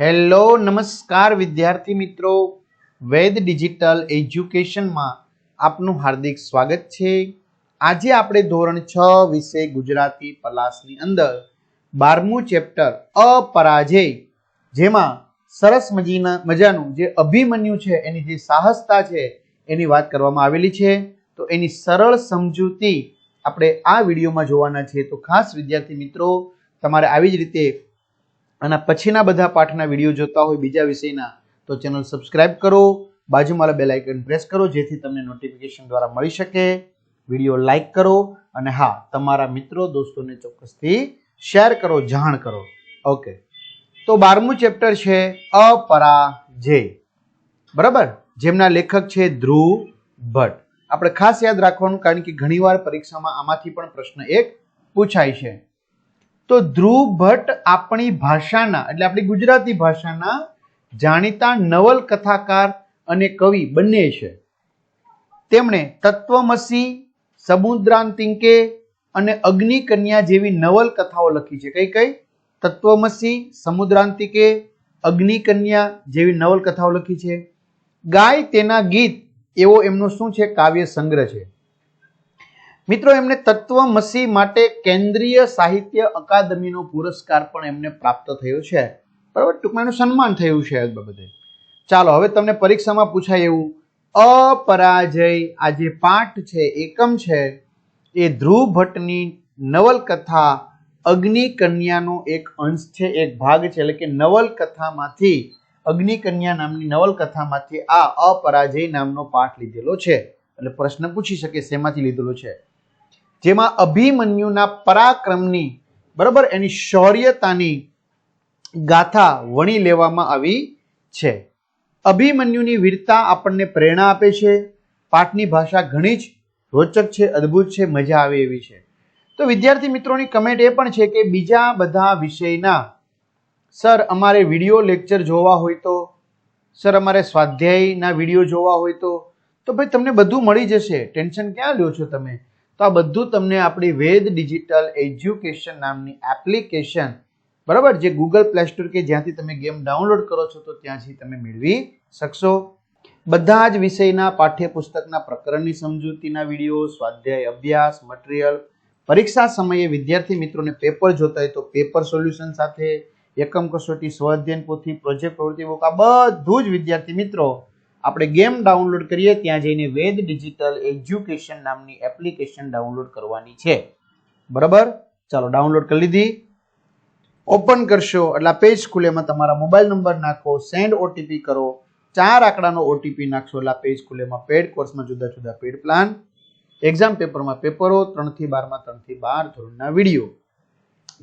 Hello, નમસ્કાર વિદ્યાર્થી મિત્રો. વેદ ડિજિટલ એજ્યુકેશનમાં આપનું હાર્દિક સ્વાગત છે. આજે આપણે ધોરણ છ વિષય ગુજરાતી પલાસની અંદર બારમું ચેપ્ટર અપરાજય, જેમાં સરસ મજીના મજાનું જે અભિમન્યુ છે, એની જે સાહસતા છે, એની વાત કરવામાં આવેલી છે. તો એની સરળ સમજૂતી આપણે આ વિડીયોમાં જોવાના છીએ તો ખાસ વિદ્યાર્થી મિત્રો, તમારે આવી જ રીતે આના પછીના બધા પાઠના વીડિયો જોતા હોય બીજા વિષયના, તો ચેનલ સબસ્ક્રાઇબ કરો. બાજુમાં બેલ આઇકન પ્રેસ કરો, જેથી તમને નોટિફિકેશન દ્વારા મળી શકે. વીડિયો લાઇક કરો અને હા, તમારા મિત્રો, દોસ્તોને ચોક્કસથી શેર કરો, જાણ કરો. ઓકે. તો બારમું ચેપ્ટર છે અપરાજય બરાબર? જેમના લેખક છે ધ્રુવ ભટ્ટ. આપણે ખાસ યાદ રાખવાનું, કારણ કે ઘણીવાર પરીક્ષામાં આમાંથી પણ પ્રશ્ન એક પૂછાય છે. તો ધ્રુવ ભટ્ટ આપણી ભાષાના, એટલે આપણી ગુજરાતી ભાષાના જાણીતા નવલકથાકાર અને કવિ બંને છે. તેમણે તત્વમસી સમુદ્રાંતિકે અને અગ્નિકન્યા જેવી નવલકથાઓ લખી છે. કઈ કઈ? તત્વમસી સમુદ્રાંતિકે અગ્નિકન્યા જેવી નવલકથાઓ લખી છે. ગાય તેના ગીત, એવો એમનો શું છે? કાવ્ય સંગ્રહ છે. મિત્રો, એમને તત્વમસી માટે કેન્દ્રીય સાહિત્ય અકાદમીનો પુરસ્કાર પણ એમને પ્રાપ્ત થયો છે. બરાબર? ટૂંકમાં એનું સન્માન થયું છે આ બાબતે. ચાલો, હવે તમને પરીક્ષામાં પૂછાય એવું. અપરાજય, આ જે પાઠ છે, એકમ છે, એ ધ્રુવ ભટ્ટની નવલકથા અગ્નિકન્યાનો એક અંશ છે, એક ભાગ છે. એટલે કે નવલકથામાંથી, અગ્નિકન્યા નામની નવલકથામાંથી આ અપરાજય નામનો પાઠ લીધેલો છે. એટલે પ્રશ્ન પૂછી શકે, શેમાંથી લીધેલો છે? જેમાં અભિમન્યુના પરાક્રમની, બરાબર, એની શૌર્યતાની ગાથા વણી લેવામાં આવી છે. અભિમન્યુની વીરતા આપણને પ્રેરણા આપે છે. પાઠની ભાષા ઘણી જ રોચક છે, અદ્ભુત છે, મજા આવે એવી છે. તો વિદ્યાર્થી મિત્રોની કમેન્ટ એ પણ છે કે બીજા બધા વિષયના સર અમારે વીડિયો લેક્ચર જોવા હોય તો, સર અમારે સ્વાધ્યાયના વીડિયો જોવા હોય તો તો ભાઈ તમને બધું મળી જશે. ટેન્શન ક્યાં લ્યો છો તમે? તો આ બધું તમને આપણી વેદ ડિજિટલ એજ્યુકેશન નામની એપ્લિકેશન, બરાબર, જે ગૂગલ પ્લે સ્ટોર કે જ્યાંથી તમે ગેમ ડાઉનલોડ કરો છો, તો ત્યાંથી તમે મેળવી શકશો. બધા જ વિષયના પાઠ્યપુસ્તકના પ્રકરણની સમજૂતીના વીડિયો, સ્વાધ્યાય અભ્યાસ, મટીરિયલ, પરીક્ષા સમયે વિદ્યાર્થી મિત્રોને પેપર જોતા હોય તો પેપર સોલ્યુશન સાથે, એકમ કસોટી, સ્વાધ્યાયન પોથી, પ્રોજેક્ટ પ્રવૃત્તિ બુક આ બધું જ વિદ્યાર્થી મિત્રો આપણે ગેમ ડાઉનલોડ કરીએ, ત્યાં જઈને વેદ ડિજિટલ એજ્યુકેશન નામની એપ્લિકેશન ડાઉનલોડ કરવાની છે. બરાબર? ચાલો ડાઉનલોડ કરી લીધી. ઓપન કરશો, એટલે પેજ ખુલે, એમાં તમારા મોબાઈલ નંબર નાખો, સેન્ડ ઓટીપી કરો. ચાર આંકડાનો ઓટીપી નાખશો, એટલે પેજ ખુલે, એમાં પેડ કોર્સમાં જુદા જુદા પેડ પ્લાન. એક્ઝામ પેપરમાં પેપરો ત્રણથી બારમાં, ત્રણથી બાર ધોરણના વીડિયો.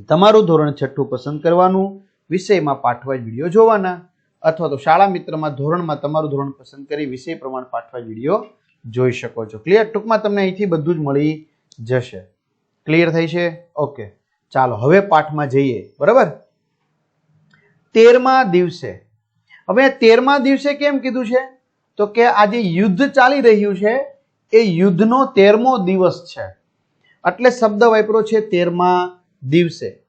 તમારું ધોરણ છઠ્ઠું પસંદ કરવાનું, વિષયમાં પાઠવાય વીડિયો જોવાના. અથવા તો શાળા મિત્રમાં ધોરણમાં તમારું ધોરણ પસંદ કરી વિષય પ્રમાણે પાઠવા વીડિયો જોઈ શકો છો. ક્લિયર ટૂંકમાં તમને અહીંથી બધું જ મળી જશે. ક્લિયર થઈ છે? ઓકે ચાલો, હવે પાઠમાં જઈએ. બરાબર? તેરમા દિવસે. હવે તેરમા દિવસે કેમ કીધું છે? તો કે આજે યુદ્ધ ચાલી રહ્યું છે, એ યુદ્ધનો તેરમો દિવસ છે. એટલે શબ્દ વાપરો છે તેરમા દિવસે.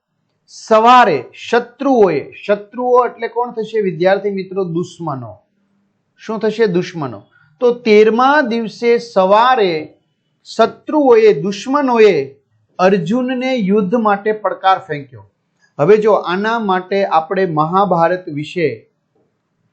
સવારે શત્રુઓએ, શત્રુઓ એટલે કોણ થશે? વિદ્યાર્થી મિત્રો, દુશ્મનો. શું થશે? દુશ્મનો. તો તેરમા દિવસે સવારે શત્રુઓએ, દુશ્મનોએ અર્જુનને યુદ્ધ માટે પડકાર ફેંક્યો. હવે જો આના માટે આપણે મહાભારત વિશે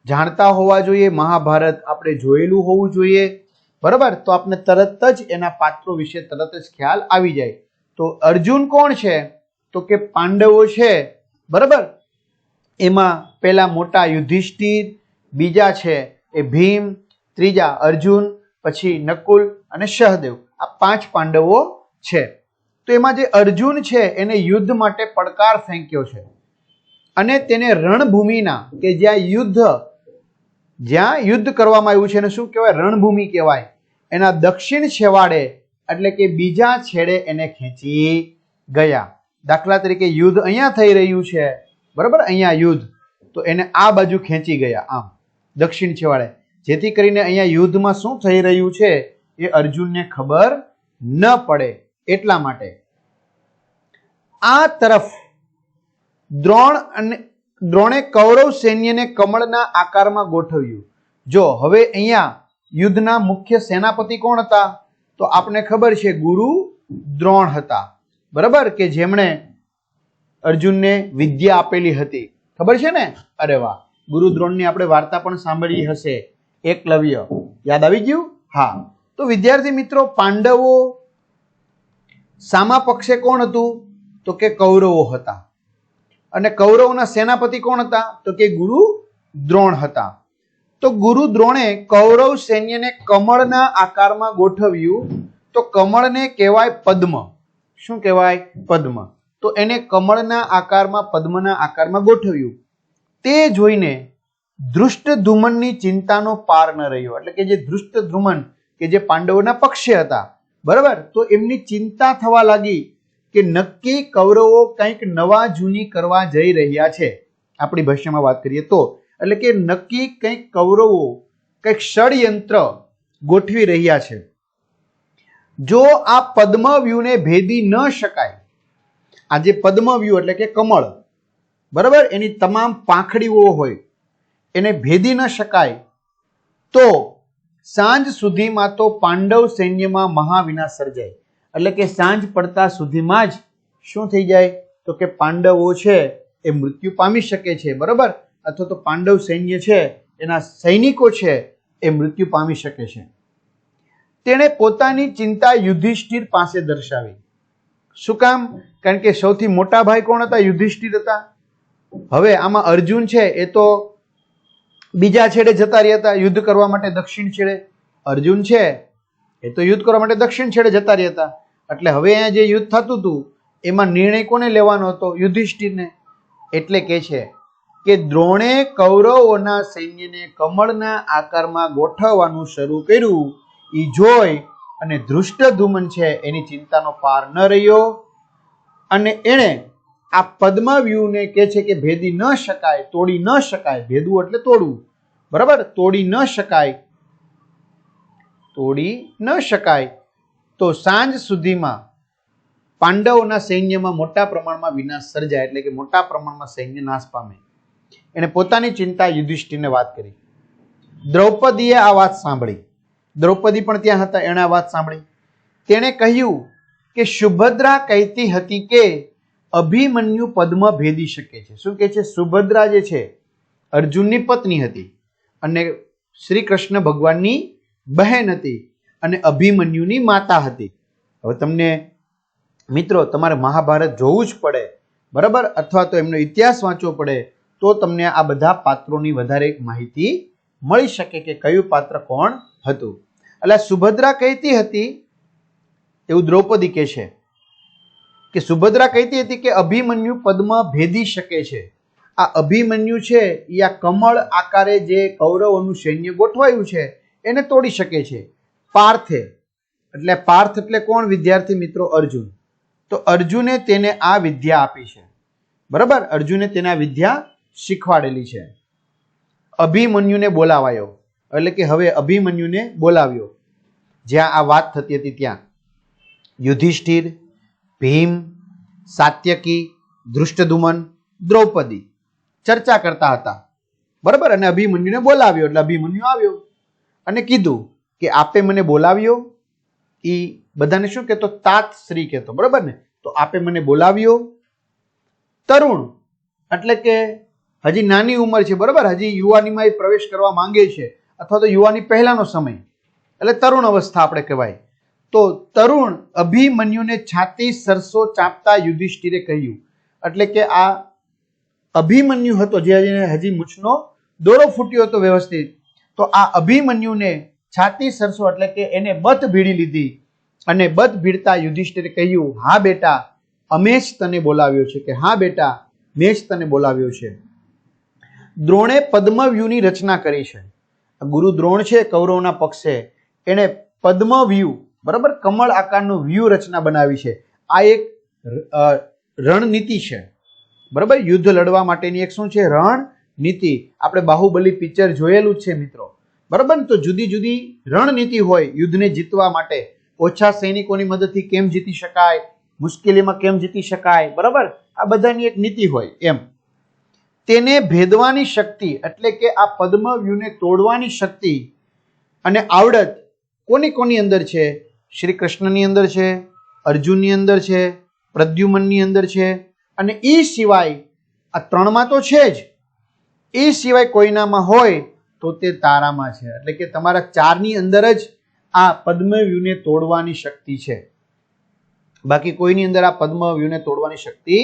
જાણતા હોવા જોઈએ, મહાભારત આપણે જોયેલું હોવું જોઈએ, બરાબર? તો આપણે તરત જ એના પાત્રો વિશે તરત જ ખ્યાલ આવી જાય. તો અર્જુન કોણ છે? તો કે પાંડવો છે, બરાબર? એમાં પેલા મોટા યુધિષ્ઠિર, બીજા છે એ ભીમ, ત્રીજા અર્જુન, પછી નકુલ અને સહદેવ આ પાંચ પાંડવો છે. તો એમાં જે અર્જુન છે એને યુદ્ધ માટે પડકાર ફેંક્યો છે. અને તેને રણભૂમિના, કે જ્યાં યુદ્ધ જ્યાં યુદ્ધ કરવામાં આવ્યું છે એને શું કહેવાય? રણભૂમિ કહેવાય. એના દક્ષિણ છેવાડે, એટલે કે બીજા છેડે એને ખેંચી ગયા. દાખલા તરીકે યુદ્ધ અહીંયા થઈ રહ્યું છે. બરાબર? અહીંયા યુદ્ધ. તો એને આ બાજુ ખેંચી ગયા આમ. દક્ષિણ છેવાડે. જેથી કરીને અહીંયા યુદ્ધમાં શું થઈ રહ્યું છે એ અર્જુનને ખબર ન પડે. એટલા માટે. આ તરફ દ્રોણ અને દ્રોણે કૌરવ સૈન્યને કમળના આકારમાં ગોઠવ્યું. જો, હવે અહીંયા યુદ્ધના મુખ્ય સેનાપતિ કોણ હતા? તો આપને ખબર છે ગુરુ દ્રોણ હતા. બરાબર? કે જેમણે અર્જુનને વિદ્યા આપેલી હતી. ખબર છે ને? અરે વાહ. ગુરુ આપણે વાર્તા પણ સાંભળી હશે. એકલવ્ય યાદ આવી ગયું? હા. તો વિદ્યાર્થી મિત્રો, પાંડવો સામા પક્ષે કોણ હતું? તો કે કૌરવો હતા. અને કૌરવના સેનાપતિ કોણ હતા? તો કે ગુરુ દ્રોણ હતા. તો ગુરુ દ્રોણે કૌરવ સૈન્યને કમળના આકારમાં ગોઠવ્યું. તો કમળને કહેવાય પદ્મ. શું કહેવાય? પદ્મ. તો એને કમળના આકારમાં, પદ્મના આકારમાં ગોઠવ્યું. તે જોઈને ધૃષ્ટધુમનની ચિંતાનો પાર ન રહ્યો. એટલે કે જે ધૃષ્ટધ્રુમન કે જે પાંડવોના પક્ષે હતા. બરાબર? તો એમની ચિંતા થવા લાગી કે નક્કી કૌરવો કંઈક નવા જૂની કરવા જઈ રહ્યા છે. આપણી ભાષામાં વાત કરીએ તો. એટલે કે નક્કી કંઈક કૌરવો, કંઈક ષડયંત્ર ગોઠવી રહ્યા છે. જો આ પદ્મવ્યૂહને ભેદી ન શકાય, આ જે પદ્મવ્યૂહ એટલે કે કમળ, બરાબર? એની તમામ પાંખડીઓ હોય, એને ભેદી ન શકાય, તો સાંજ સુધીમાં તો પાંડવ સૈન્યમાં મહાવિનાશ સર્જાય. એટલે કે સાંજ પડતા સુધીમાં જ શું થઈ જાય? તો કે પાંડવો છે, એ મૃત્યુ પામી શકે છે, બરાબર? અથવા તો પાંડવ સૈન્ય છે, એના સૈનિકો છે, એ મૃત્યુ પામી શકે છે. તેણે પોતાની ચિંતા યુધિષ્ઠિર પાસે દર્શાવી. શું કામ? કારણ કે સૌથી મોટા ભાઈ કોણ હતા? યુધિષ્ઠિર હતા. હવે આમાં અર્જુન છે, એ તો બીજા છેડે જતા રહ્યા હતા, યુદ્ધ કરવા માટે દક્ષિણ છેડે. અર્જુન છે, એ તો યુદ્ધ કરવા માટે દક્ષિણ છેડે જતા રહ્યા હતા. એટલે હવે અહીંયા જે યુદ્ધ થતું હતું, એમાં નિર્ણય કોને લેવાનો હતો? યુધિષ્ઠિરને. એટલે કે છે કે દ્રોણે કૌરવોના સૈન્યને કમળના આકારમાં ગોઠવવાનું શરૂ કર્યું. એ જોઈ અને ધૃષ્ટધુમન છે, એની ચિંતાનો પાર ન રહ્યો. અને એણે આ પદ્મવ્યૂહને કહે છે કે ભેદી ન શકાય, તોડી ન શકાય. ભેદવું એટલે તોડવું. બરાબર? તોડી ન શકાય. તોડી ન શકાય. તો સાંજ સુધીમાં પાંડવોના સૈન્યમાં મોટા પ્રમાણમાં વિનાશ સર્જાય, એટલે કે મોટા પ્રમાણમાં સૈન્ય નાશ પામે. એણે પોતાની ચિંતા યુધિષ્ઠિરને વાત કરી. દ્રૌપદીએ આ વાત સાંભળી. દ્રૌપદી પણ ત્યાં હતા, એણે વાત સાંભળી. તેણે કહ્યું કે સુભદ્રા કહેતી હતી કે અભિમન્યુ પદ્મ ભેદી શકે છે. શું કહે છે? સુભદ્રા જે છે, અર્જુનની પત્ની હતી અને શ્રી કૃષ્ણ ભગવાનની બહેન હતી અને અભિમન્યુની માતા હતી. હવે તમને મિત્રો, તમારે મહાભારત જોવું જ પડે, બરાબર? અથવા તો એમનો ઇતિહાસ વાંચવો પડે, તો તમને આ બધા પાત્રોની વધારે માહિતી મળી શકે કે કયું પાત્ર કોણ હતું? એટલે સુભદ્રા કહેતી હતી, એવું દ્રૌપદી કહે છે, કે સુભદ્રા કહેતી હતી કે અભિમન્યુ પદમાં ભેદી શકે છે. આ અભિમન્યુ છે એ આ કમળ આકારે જે કૌરવોનું સૈન્ય ગોઠવાયું છે, એને તોડી શકે છે. પાર્થે. એટલે પાર્થ એટલે કોણ, વિદ્યાર્થી મિત્રો? અર્જુન. તો અર્જુને તેને આ વિદ્યા આપી છે. બરાબર? અર્જુને તેને વિદ્યા શીખવાડેલી છે. અભિમન્યુને બોલાવાયો. એટલે કે હવે અભિમન્યુને બોલાવ્યો. જ્યાં આ વાત થતી હતી ત્યાં. યુધિષ્ઠિર, ભીમ, સાત્યકી ધૃષ્ટધુમન દ્રૌપદી ચર્ચા કરતા હતા. બરાબર? અને અભિમન્યુને બોલાવ્યો. એટલે અભિમન્યુ આવ્યો અને કીધું કે આપે મને બોલાવ્યો. એ બધાને શું કહેતો? તાત શ્રી કહેતો. બરાબર ને? તો આપે મને બોલાવ્યો. તરુણ એટલે કે હજી નાની ઉંમર છે, બરાબર? હજી યુવાનીમાં એ પ્રવેશ કરવા માંગે છે, અથવા તો યુવાની પહેલાનો સમય. એટલે તરુણ અવસ્થા આપણે કહેવાય. તો તરુણ અભિમન્યુને છાતી સરસો ચાપતા યુધિષ્ઠિરે કહ્યું. એટલે કે આ અભિમન્યુ હતો, જે હજી મૂછનો દોરો ફૂટ્યો હતો વ્યવસ્થિત. તો આ અભિમન્યુને છાતી સરસો, એટલે કે એને બત ભીડી લીધી. અને બત ભીડતા યુધિષ્ઠિરે કહ્યું, હા બેટા અમે જ તને બોલાવ્યો છે. કે, હા બેટા મેં જ તને બોલાવ્યો છે. દ્રોણે પદ્મવ્યૂહની રચના કરી છે. ગુરુ દ્રોણ છે, કૌરવના પક્ષે. એણે પદ્મવ્યૂહ બરાબર, કમળ આકારનું વ્યૂહ રચના બનાવી છે. આ એક રણનીતિ છે. બરાબર, યુદ્ધ લડવા માટેની એક શું છે? રણનીતિ. આપણે બાહુબલી પિક્ચર જોયેલું જ છે, મિત્રો. બરાબર ને? તો જુદી જુદી રણનીતિ હોય યુદ્ધને જીતવા માટે. ઓછા સૈનિકોની મદદથી કેમ જીતી શકાય? મુશ્કેલીમાં કેમ જીતી શકાય? બરાબર? આ બધાની એક નીતિ હોય એમ. તેને ભેદવાની શક્તિ, એટલે કે આ પદ્મવ્યૂહને તોડવાની શક્તિ અને આવડત કોની કોની અંદર છે? શ્રી કૃષ્ણની અંદર છે, અર્જુનની અંદર છે, પ્રદ્યુમનની અંદર છે અને એ સિવાય આ ત્રણમાં તો છે જ. એ સિવાય કોઈનામાં હોય તો તે તારામાં છે. એટલે કે તમારા ચારની અંદર જ આ પદ્મવ્યૂહને તોડવાની શક્તિ છે. બાકી કોઈની અંદર આ પદ્મવ્યૂહને તોડવાની શક્તિ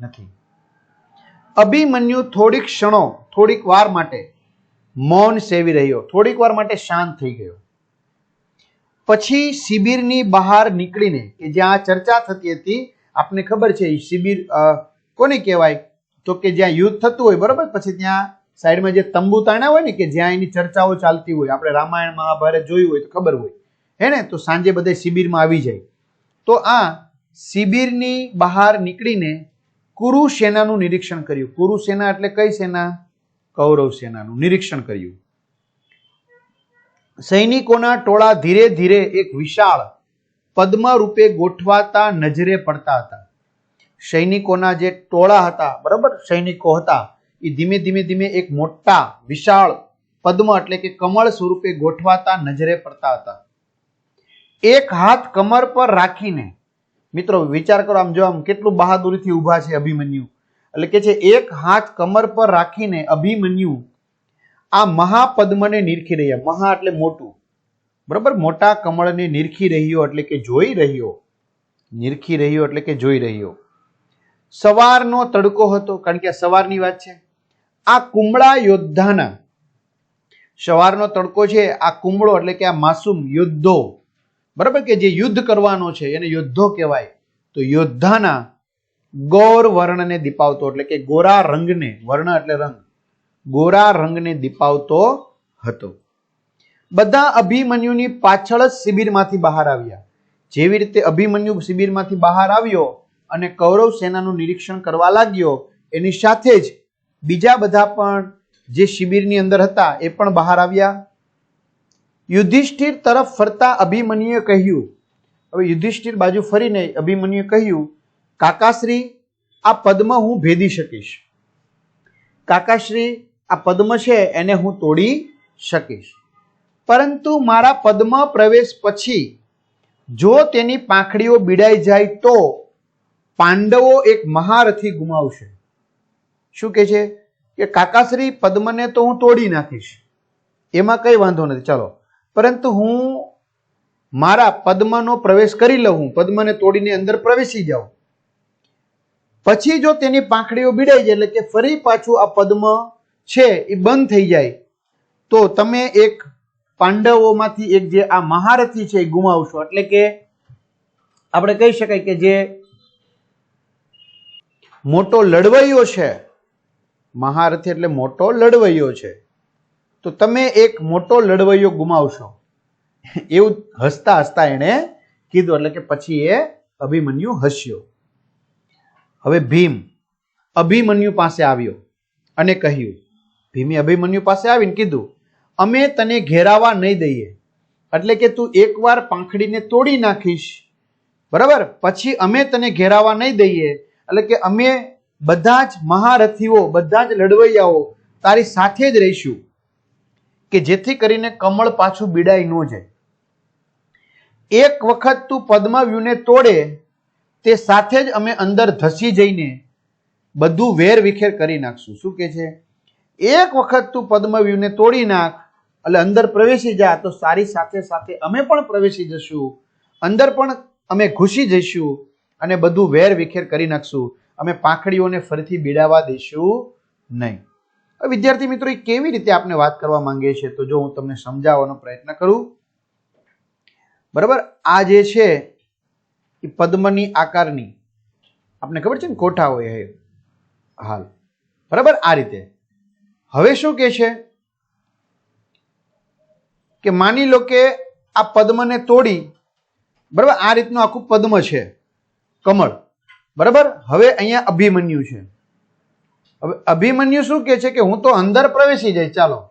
નથી. અભિમન્યુ થોડીક ક્ષણો, થોડીક વાર માટે મૌન સેવી રહ્યો. થોડીક વાર માટે શાંત થઈ ગયો. પછી શિબિરની બહાર નીકળીને, કે જ્યાં ચર્ચા થતી હતી, આપને ખબર છે શિબિર કોને કહેવાય? તો કે જ્યાં યુદ્ધ થતું હોય, બરોબર? પછી ત્યાં સાઈડમાં જે તંબુ તાણ્યા હોય ને, કે જ્યાં એની ચર્ચાઓ ચાલતી હોય. આપણે રામાયણ, મહાભારત જોયું હોય તો ખબર હોય. હે ને? તો સાંજે બધે શિબિરમાં આવી જાય. તો આ શિબિરની બહાર નીકળીને કુરુ સેનાનું નિરીક્ષણ કર્યું. કુરુ સેના એટલે કઈ સેના? કૌરવ સેનાનું નિરીક્ષણ કર્યું. સૈનિકોના ટોળા ધીરે ધીરે એક વિશાળ પદ્મ રૂપે ગોઠવાતા નજરે પડતા હતા. સૈનિકોના જે ટોળા હતા, બરાબર? સૈનિકો હતા, એ ધીમે ધીમે ધીમે એક મોટા, વિશાળ પદ્મ એટલે કે કમળ સ્વરૂપે ગોઠવાતા નજરે પડતા હતા. એક હાથ કમર પર રાખીને મિત્રો, વિચાર કરો, આમ જો આમ કેટલું બહાદુરીથી ઊભા છે અભિમન્યુ. એટલે કે છે, એક હાથ કમર પર રાખીને અભિમન્યુ આ મહાપદ્મને નિરખી રહ્યા. મહા એટલે મોટું. બરાબર? મોટા કમળને નિરખી રહ્યો એટલે કે જોઈ રહ્યો. નિરખી રહ્યો એટલે કે જોઈ રહ્યો. સવારનો તડકો હતો, કારણ કે સવારની વાત છે. આ કુમળા યોદ્ધાના, સવારનો તડકો છે, આ કુમળો એટલે કે આ માસૂમ યોદ્ધો બરાબર કે જે યુદ્ધ કરવાનો છે, એને યોદ્ધો કહેવાય. તો યોદ્ધાના ગૌર વર્ણને દીપાવતો, એટલે કે ગોરા રંગને, વર્ણ એટલે રંગ, ગોરા રંગને દીપાવતો હતો. બધા અભિમન્યુની પાછળ જ શિબિરમાંથી બહાર આવ્યા. જેવી રીતે અભિમન્યુ શિબિરમાંથી બહાર આવ્યો અને કૌરવ સેનાનું નિરીક્ષણ કરવા લાગ્યો, એની સાથે જ બીજા બધા પણ જે શિબિરની અંદર હતા, એ પણ બહાર આવ્યા. યુધિષ્ઠિર તરફ ફરતા અભિમન્યુએ કહ્યું. હવે યુધિષ્ઠિર બાજુ ફરીને અભિમન્યુએ કહ્યું, કાકાશ્રી, આ પદ્મ હું ભેદી શકીશ. કાકાશ્રી, આ પદ્મ છે એને હું તોડી શકીશ. પરંતુ મારા પદ્મ પ્રવેશ પછી, જો તેની પાંખડીઓ બીડાઈ જાય તો પાંડવો એક મહારથી ગુમાવશે. શું કે છે? કે કાકાશ્રી પદ્મને તો હું તોડી નાખીશ. એમાં કઈ વાંધો નથી. ચલો. પરંતુ હું મારા પદ્મનો પ્રવેશ કરી લઉં પદ્મને તોડીને અંદર પ્રવેશી જાઉં. પછી જો તેની પાંખડીઓ બીડાઈ જાય એટલે કે ફરી પાછું આ પદ્મ છે એ બંધ થઈ જાય, તો તમે એક પાંડવોમાંથી એક જે આ મહારથી છે એ ગુમાવશો. એટલે કે આપણે કહી શકાય કે જે મોટો લડવૈયો છે, મહારથી એટલે મોટો લડવૈયો છે. તો તમે એક મોટો લડવૈયો ગુમાવશો. એવું હસતા હસતા એણે કીધું, એટલે કે પછી એ અભિમન્યુ હસ્યો. હવે ભીમ અભિમન્યુ પાસે આવ્યો અને કહ્યું, ભીમે અભિમન્યુ પાસે આવીને કીધું, અમે તને ઘેરાવા નહીં દઈએ. એટલે કે તું એકવાર પાંખડીને તોડી નાખીશ. બરાબર? પછી અમે તને ઘેરાવા નહીં દઈએ. એટલે કે અમે બધા જ મહારથીઓ, બધા જ લડવૈયાઓ તારી સાથે જ રહીશું. કે જેથી કરીને કમળ પાછું બીડાઈ ન જાય. એક વખત તું પદ્મવ્યૂહને તોડે, તે સાથે જ અમે અંદર ધસી જઈને બધું વેર વિખેર કરી નાખશું. શું કે છે? એક વખત તું પદ્મવ્યૂહને તોડી નાખ, એટલે અંદર પ્રવેશી જા, તો સારી સાથે સાથે અમે પણ પ્રવેશી જશું. અંદર પણ અમે ઘૂસી જઈશું અને બધું વેર વિખેર કરી નાખશું. અમે પાંખડીઓને ફરીથી બીડાવા દઈશું નહીં. વિદ્યાર્થી મિત્રો, એ કેવી રીતે આપણે વાત કરવા માંગીએ છીએ તો જો હું તમને સમજાવવાનો પ્રયત્ન કરું. બરાબર? આ જે છે, એ પદ્મની આકારની. આપને ખબર છે ને કોઠા હોય એ હાલ. બરાબર? આ રીતે. હવે શું કે છે? કે માની લો કે આ પદ્મને તોડી, બરાબર? આ રીતનું આખું પદ્મ છે. કમળ. બરાબર? હવે અહીંયા અભિમન્યુ છે. હવે અભિમન્યુ શું કે છે કે હું તો અંદર પ્રવેશી જાય ચાલો.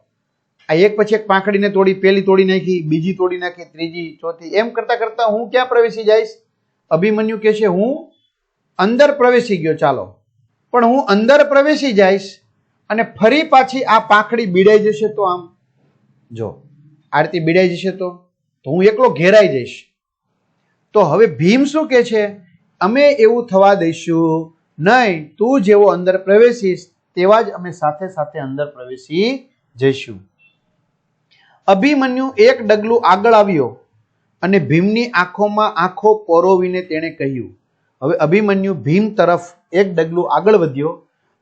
આ એક પછી એક પાંખડીને તોડી પેલી તોડી નાખી, બીજી તોડી નાખી, ત્રીજી, ચોથી, એમ કરતા કરતા હું ક્યાં પ્રવેશી જઈશ? અભિમન્યુ કે છે, હું અંદર પ્રવેશી ગયો, ચાલો. પણ હું અંદર પ્રવેશી જઈશ અને ફરી પાછી આ પાંખડી બીડાઈ જશે તો આમ? જો આ રીતે બીડાઈ જશે તો? તો હું એકલો ઘેરાઈ જઈશ. તો હવે ભીમ શું કે છે? અમે એવું થવા દઈશું નહીં, તું જેવો અંદર પ્રવેશીશ, તેવા જ અમે સાથે સાથે અંદર પ્રવેશી જઈશું. અભિમન્યુ એક ડગલું આગળ આવ્યો અને ભીમની આંખોમાં આંખો પોરોવીને તેણે કહ્યું, હવે અભિમન્યુ ભીમ તરફ એક ડગલું આગળ વધ્યો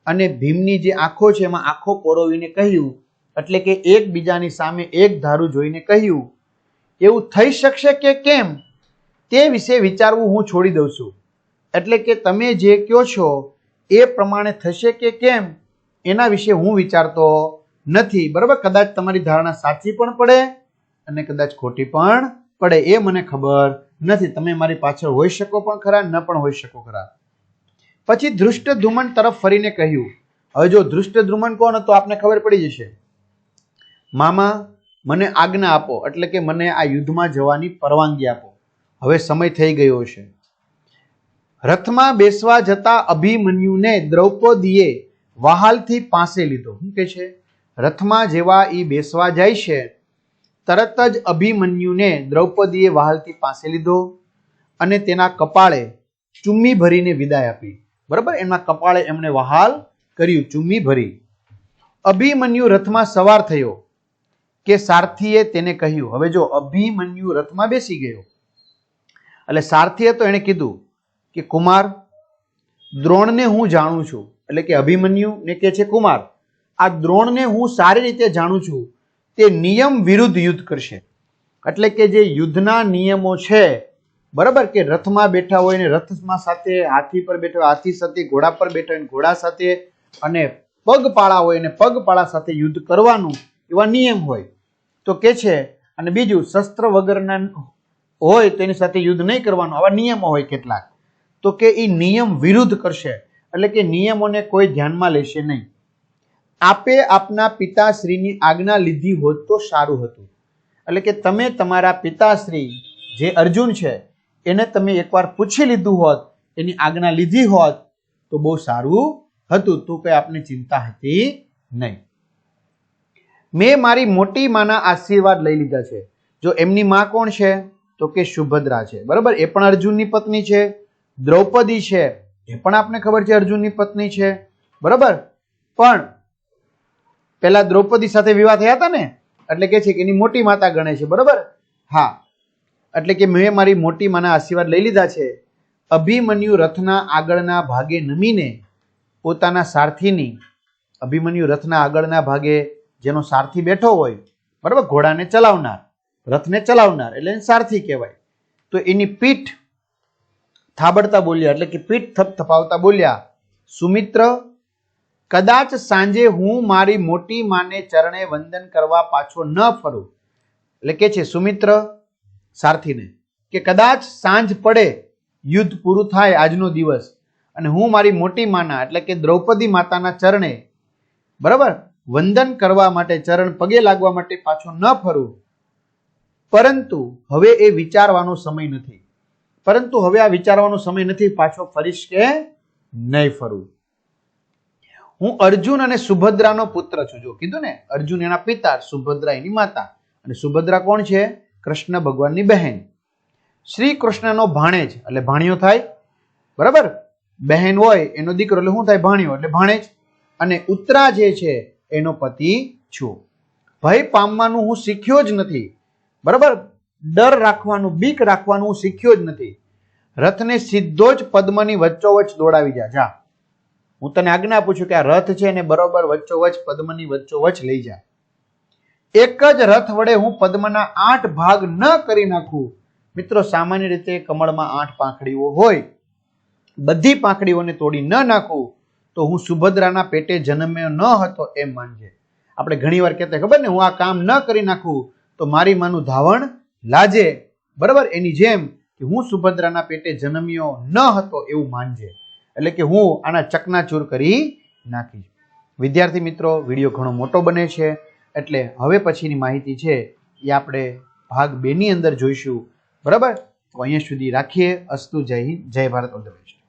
અને ભીમની જે આંખો છે એમાં આંખો પોરોવીને કહ્યું, એટલે કે એકબીજાની સામે એક ધારું જોઈને કહ્યું, એવું થઈ શકશે કે કેમ? તે વિશે વિચારવું હું છોડી દઉં છું. એટલે કે તમે જે કહો છો, એ પ્રમાણે થશે કે કેમ, એના વિશે હું વિચારતો નથી. બરાબર? કદાચ તમારી ધારણા સાચી પણ પડે અને કદાચ ખોટી પણ પડે. એ મને ખબર નથી. તમે મારી પાછળ હોઈ શકો પણ ખરા, ન પણ હોઈ શકો ખરા. પછી ધૃષ્ટ ધ્રુમન તરફ ફરીને કહ્યું, હવે જો ધૃષ્ટ ધ્રુમન કોણ હતો? આપને ખબર પડી જશે. મામા, મને આજ્ઞા આપો. એટલે કે મને આ યુદ્ધમાં જવાની પરવાનગી આપો. હવે સમય થઈ ગયો છે. રથમાં બેસવા જતા અભિમન્યુને દ્રૌપદીએ વહાલથી પાસે લીધો. શું કે છે? રથમાં જેવા એ બેસવા જાય છે, તરત જ અભિમન્યુને દ્રૌપદીએ વહાલથી પાસે લીધો અને તેના કપાળે ચુમ્મી ભરીને વિદાય આપી. બરાબર? એમના કપાળે એમણે વહાલ કર્યું, ચુમ્મી ભરી. અભિમન્યુ રથમાં સવાર થયો કે સારથીએ તેને કહ્યું, હવે જો અભિમન્યુ રથમાં બેસી ગયો. એટલે સારથીએ તો એણે કીધું કે કુમાર, દ્રોણને હું જાણું છું. એટલે કે અભિમન્યુ ને કે છે, કુમાર, આ દ્રોણને હું સારી રીતે જાણું છું. તે નિયમ વિરુદ્ધ યુદ્ધ કરશે. એટલે કે જે યુદ્ધના નિયમો છે, બરાબર કે રથમાં બેઠા હોય ને રથમાં સાથે હાથી પર બેઠા હોય, હાથી સાથે, ઘોડા પર બેઠા હોય ઘોડા સાથે અને પગપાળા હોય ને પગપાળા સાથે યુદ્ધ કરવાનું એવા નિયમ હોય. તો કે છે, અને બીજું, શસ્ત્ર વગરના હોય તો એની સાથે યુદ્ધ નહીં કરવાનું, આવા નિયમો હોય કેટલાક. તો કે એ નિયમ વિરુદ્ધ કરશે. એટલે કે નિયમોને કોઈ ધ્યાનમાં લેશે નહીં. આપે આપના પિતાશ્રીની આજ્ઞા લીધી હોત તો સારું હતું. એટલે કે તમે તમારા પિતાશ્રી જે અર્જુન છે, એને તમે એકવાર પૂછી લીધું હોત, એની આજ્ઞા લીધી હોત, તો બહુ સારું હતું. તો કે આપને ચિંતા હતી નહીં. મેં મારી મોટી માના આશીર્વાદ લઈ લીધા છે. જો એમની માં કોણ છે, તો કે સુભદ્રા છે. બરાબર? એ પણ અર્જુનની પત્ની છે. દ્રૌપદી છે, એ પણ આપને ખબર છે અર્જુનની પત્ની છે. બરાબર? પણ પેલા દ્રૌપદી સાથે વિવાહ થયા હતા ને, એટલે કે છે કે એની મોટી માતા ગણે છે, બરાબર? હા. એટલે કે મેં મારી મોટી માના આશીર્વાદ લઈ લીધા છે. અભિમન્યુ રથના આગળના ભાગે નમીને પોતાના સારથીની, અભિમન્યુ રથના આગળના ભાગે જેનો સારથી બેઠો હોય, બરાબર? ઘોડાને ચલાવનાર, રથને ચલાવનાર, એટલે સારથી કહેવાય. તો એની પીઠ થાબડતા બોલ્યા એટલે કે પીઠ થપથપાવતા બોલ્યા, સુમિત્ર, કદાચ સાંજે હું મારી મોટી માને ચરણે વંદન કરવા પાછો ન ફરું. એટલે કે છે, સુમિત્ર, સારથીને, કે કદાચ સાંજ પડે, યુદ્ધ પૂરું થાય આજનો દિવસ, અને હું મારી મોટી માના, એટલે કે દ્રૌપદી માતાના ચરણે, બરાબર, વંદન કરવા માટે ચરણ પગે લાગવા માટે પાછો ન ફરું. પરંતુ હવે એ વિચારવાનો સમય નથી. પરંતુ હવે આ વિચારવાનો સમય નથી, પાછો ફરીશ કે નહીં ફરું. હું અર્જુન અને સુભદ્રાનો પુત્ર છું. જો, કીધું ને, અર્જુન એના પિતા, સુભદ્રા એની માતા. અને સુભદ્રા કોણ છે? કૃષ્ણ ભગવાનની બહેન. શ્રી કૃષ્ણનો ભાણેજ, એટલે ભાણિયો થાય. બરાબર? બહેન હોય, એનો દીકરો, એટલે શું થાય? ભાણિયો, એટલે ભાણેજ. અને ઉત્તરા જે છે, એનો પતિ છું. ભય પામવાનું હું શીખ્યો જ નથી. બરાબર? ડર રાખવાનું, બીક રાખવાનું હું શીખ્યો જ નથી. રથને સીધો જ પદ્મની વચ્ચોવચ દોડાવી જા જા. હું તને આજ્ઞા આપું છું કે આ રથ છે એને બરોબર વચ્ચોવચ પદ્મની વચ્ચોવચ લઈ જા. એક જ રથ વડે હું પદ્મના આઠ ભાગ ન કરી નાખું. મિત્રો, સામાન્ય રીતે કમળમાં આઠ પાંખડીઓ હોય, બધી પાંખડીઓને તોડી ન નાખું, તો હું સુભદ્રાના પેટે જન્મ્યો ન હતો એમ માનજે. આપણે ઘણીવાર કહેતા ખબર ને, હું આ કામ ન કરી નાખું, તો મારી માનું ધાવણ લાજે, બરાબર? એની જેમ કે હું સુભદ્રાના પેટે જન્મ્યો ન હતો એવું માનજે. એટલે કે હું આના ચકનાચૂર કરી નાખીશ. વિદ્યાર્થી મિત્રો, વીડિયો ઘણો મોટો બને છે, એટલે હવે પછીની માહિતી છે એ આપણે ભાગ બેની અંદર જોઈશું. બરાબર? તો અહીંયા સુધી રાખીએ. અસ્તુ જય હિન્દ, જય ભારત, ઓલ ધ બેસ્ટ.